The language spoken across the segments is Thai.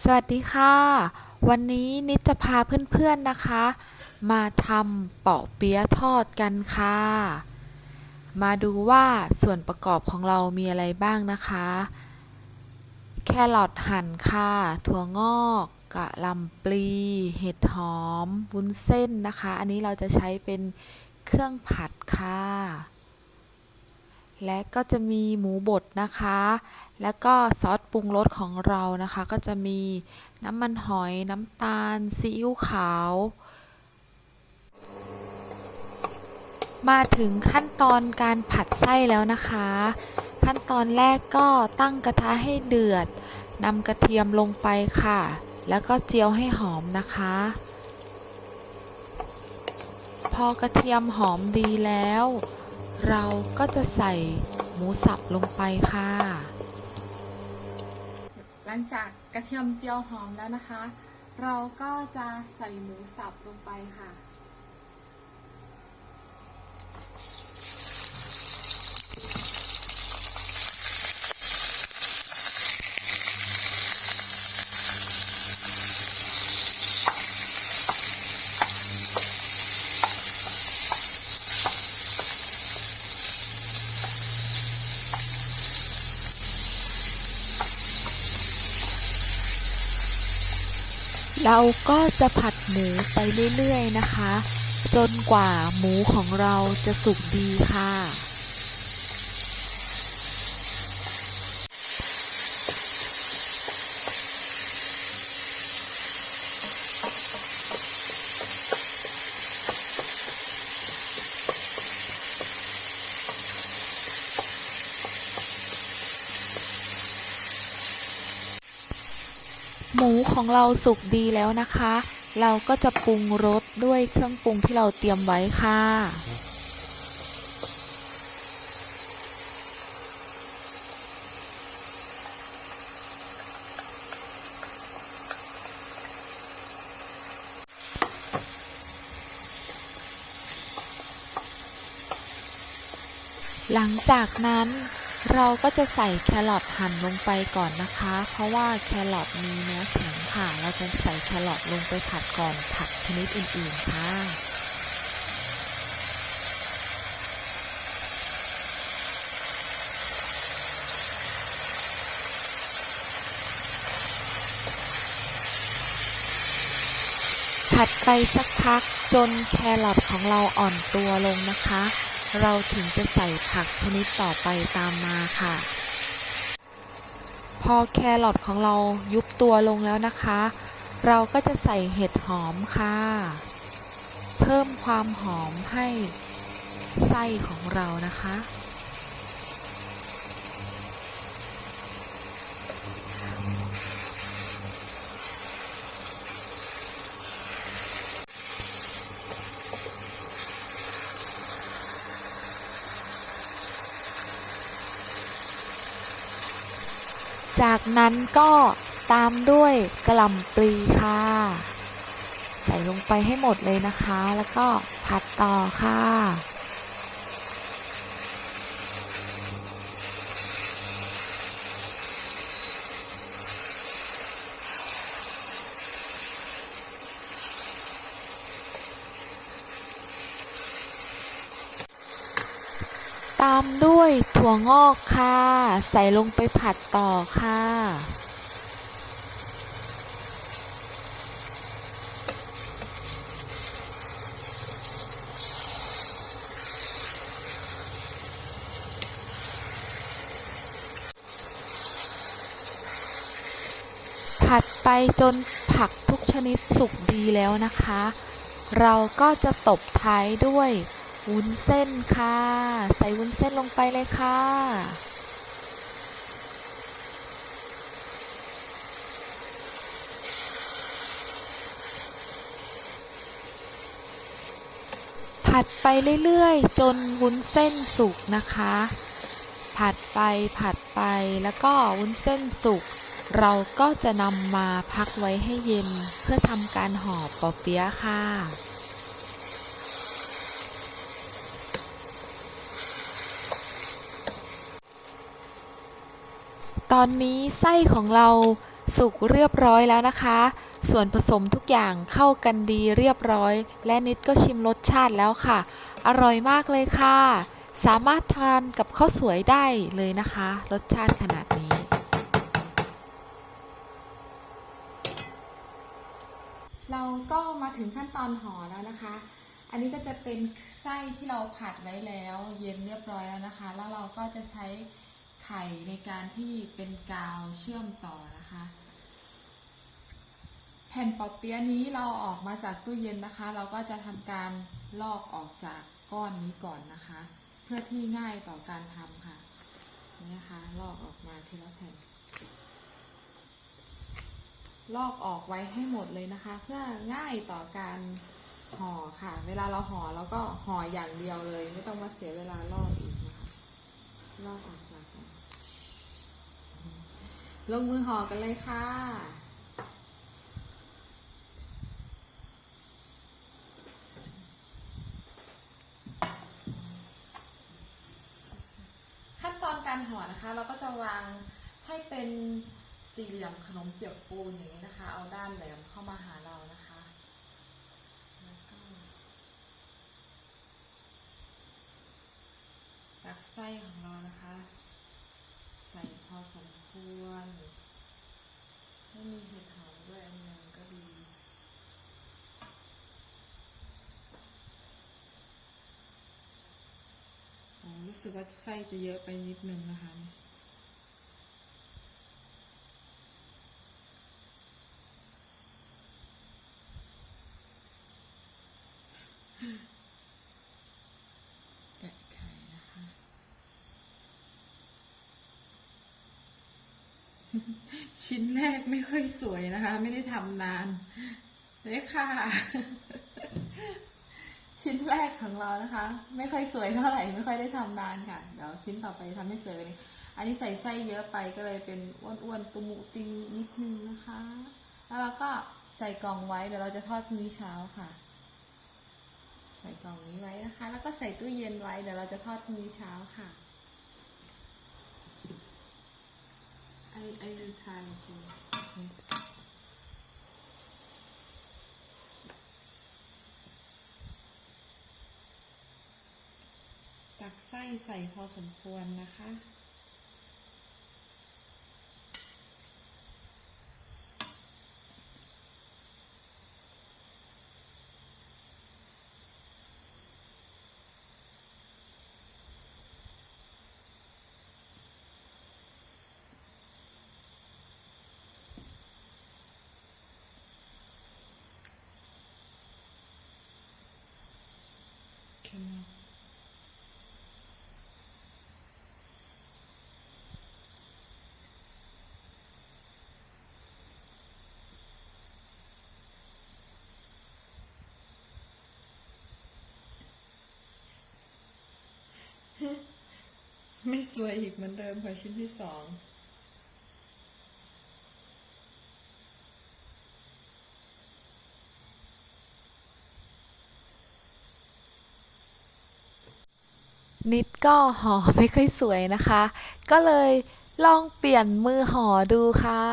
สวัสดีค่ะ วันนี้นิดจะพาเพื่อนๆนะคะ มาทำเปาะเปี๊ยะทอดกันค่ะ มาดูว่าส่วนประกอบของเรามีอะไรบ้างนะคะ แครอทหั่นค่ะ ถั่วงอกกะหล่ำปลี เห็ดหอม วุ้นเส้นนะคะ อันนี้เราจะใช้เป็นเครื่องผัดค่ะ และก็จะมีหมูบดนะคะ แล้วก็ซอสปรุงรสของเรานะคะ ก็จะมีน้ำมันหอย น้ำตาล ซีอิ๊วขาว มาถึงขั้นตอนการผัดไส้แล้วนะคะ ขั้นตอนแรกก็ตั้งกระทะให้เดือดนำกระเทียมลงไปค่ะ แล้วก็เจียวให้หอมนะคะ พอกระเทียมหอมดีแล้ว เราก็จะใส่หมูสับลงไปค่ะ หลังจากกระเทียมเจียวหอมแล้วนะคะ เราก็จะใส่หมูสับลงไปค่ะ เราก็จะผัดหมูไปเรื่อยๆนะคะ จนกว่าหมูของเราจะสุกดีค่ะ หมูของเราสุกดีแล้วนะคะ เราก็จะปรุงรสด้วยเครื่องปรุงที่เราเตรียมไว้ค่ะ หลังจากนั้น เราก็จะใส่แครอทหั่นลงไปก่อนนะคะ เพราะว่าแครอทมีเนื้อแข็งค่ะ เราจะใส่แครอทลงไปผัดก่อนผักชนิดอื่น ๆ ค่ะผัดไปสักพักจนแครอทของเราอ่อนตัวลงนะคะ เราถึงจะใส่ผักชนิดต่อไปตามมาค่ะ พอแครอทของเรายุบตัวลงแล้วนะคะ เราก็จะใส่เห็ดหอมค่ะ เพิ่มความหอมให้ไส้ของเรานะคะ จากนั้นก็ตามด้วยกระหล่ำปลีค่ะ ใส่ลงไปให้หมดเลยนะคะ แล้วก็ผัดต่อค่ะ ตามด้วยถั่วงอกค่ะ ใส่ลงไป ผัดต่อค่ะ ผัดไปจนผักทุกชนิดสุกดีแล้วนะคะ เราก็จะตบท้ายด้วยวุ้นเส้นค่ะ ใส่วุ้นเส้นลงไปเลยค่ะ ผัดไปเรื่อยๆ จนวุ้นเส้นสุกนะคะ ผัดไปผัดไปแล้วก็วุ้นเส้นสุก เราก็จะนำมาพักไว้ให้เย็นเพื่อทำการห่อปอเปี๊ยะค่ะตอนนี้ไส้ของเรา สุกเรียบร้อยแล้วนะคะ ส่วนผสมทุกอย่างเข้ากันดีเรียบร้อย และนิดก็ชิมรสชาติแล้วค่ะ อร่อยมากเลยค่ะ สามารถทานกับข้าวสวยได้เลยนะคะ รสชาติขนาดนี้ เราก็มาถึงขั้นตอนห่อแล้วนะคะ อันนี้ก็จะเป็นไส้ที่เราผัดไว้แล้ว เย็นเรียบร้อยแล้วนะคะ แล้วเราก็จะใช้ ไข่ในการที่เป็นกาวเชื่อมต่อนะคะ แผ่นปอเปี๊ยะนี้เราออกมาจากตู้เย็นนะคะ เราก็จะทำการลอกออกจากก้อนนี้ก่อนนะคะ เพื่อที่ง่ายต่อการทำค่ะนี่นะคะลอกออกมาทีละแผ่น ลอกออกไว้ให้หมดเลยนะคะ เพื่อง่ายต่อการห่อค่ะ เวลาเราห่อเราก็ห่ออย่างเดียวเลย ไม่ต้องมาเสียเวลาลอกอีกนะคะลอกออก ลงมือห่อกันเลยค่ะ ขั้นตอนการห่อนะคะ เราก็จะวางให้เป็นสี่เหลี่ยมขนมเปียกปูนอย่างนี้นะคะ เอาด้านแหลมเข้ามาหาเรานะคะแล้วก็ตักไส้ของเรานะคะ อสมควร ไม่มีเห็ดหอมด้วยอันหนึงก็ดีอ๋อรู้สึกว่าไส้จะเยอะไปนิดนึงนะคะ แกะไข่นะคะ ชิ้นแรกไม่ค่อยสวยนะคะ ไม่ได้ทำนานเลยค่ะ ชิ้นแรกของเรานะคะ ไม่ค่อยสวยเท่าไหร่ไม่ค่อยได้ทำนานค่ะเดี๋ยวชิ้นต่อไปทำให้สวยกว่านี้อันนี้ใส่ไส้เยอะไปก็เลยเป็นอ้วนๆตุมุติมีนิดนึงนะคะ แล้วเราก็ใส่กล่องไว้เดี๋ยวเราจะทอดพรุ่งนี้เช้าค่ะ ใส่กล่องนี้ไว้นะคะ แล้วก็ใส่ตู้เย็นไว้เดี๋ยวเราจะทอดพรุ่งนี้เช้าค่ะ I I will try again okay. ตักไส้ใส่พอสมควรนะคะ ไม่สวยอีกเหมือนเดิมค่ะชิ้นที่สอง นิดก็ห่อไม่ค่อยสวยนะคะ ก็เลยลองเปลี่ยนมือห่อดูค่ะ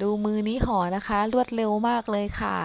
ดูมือนี้ห่อนะคะ รวดเร็วมากเลยค่ะ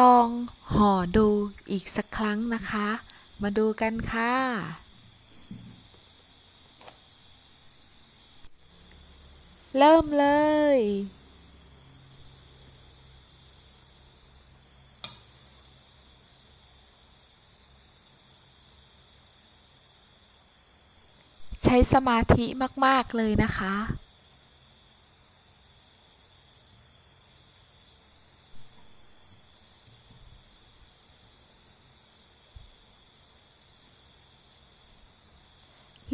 ลองห่อดูอีกสักครั้งนะคะ มาดูกันค่ะ เริ่มเลยใช้สมาธิมาก ๆ เลยนะคะ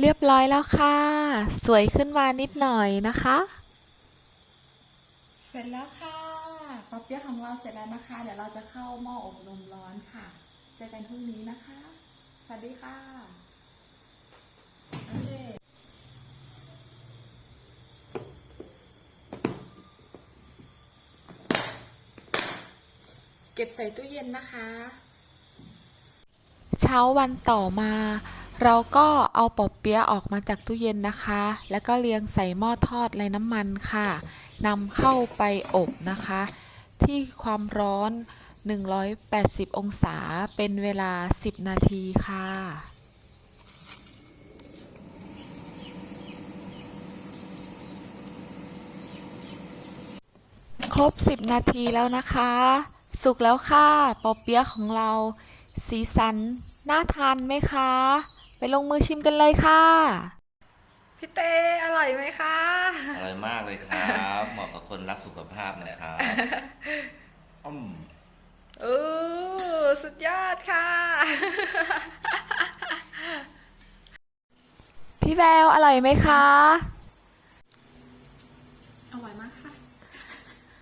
เรียบร้อยแล้วค่ะ สวยขึ้นมานิดหน่อยนะคะ เสร็จแล้วค่ะป๊อปเปี๊ยะของเราเสร็จแล้วนะคะ เดี๋ยวเราจะเข้าหม้ออบลมร้อนค่ะ เจอกันพรุ่งนี้นะคะ สวัสดีค่ะโอเคเก็บใส่ตู้เย็นนะคะ เช้าวันต่อมา เราก็เอาปอบเปี๊ยะออกมาจากตู้เย็นนะคะ แล้วก็เรียงใส่หม้อทอดไร้น้ำมันค่ะนำเข้าไปอบนะคะ ที่ความร้อน 180 องศาเป็นเวลา 10 นาทีค่ะครบ 10 นาทีแล้วนะคะ สุกแล้วค่ะ ปอเปี๊ยะของเรา สีสัน น่าทานไหมคะ ไปลงมือชิมกันเลยค่ะ พี่เต้อร่อยไหมคะ อร่อยมากเลยครับ เหมาะกับคนรักสุขภาพนะครับอืมโอ้สุดยอดค่ะ พี่แววอร่อยไหมคะ อร่อยมาก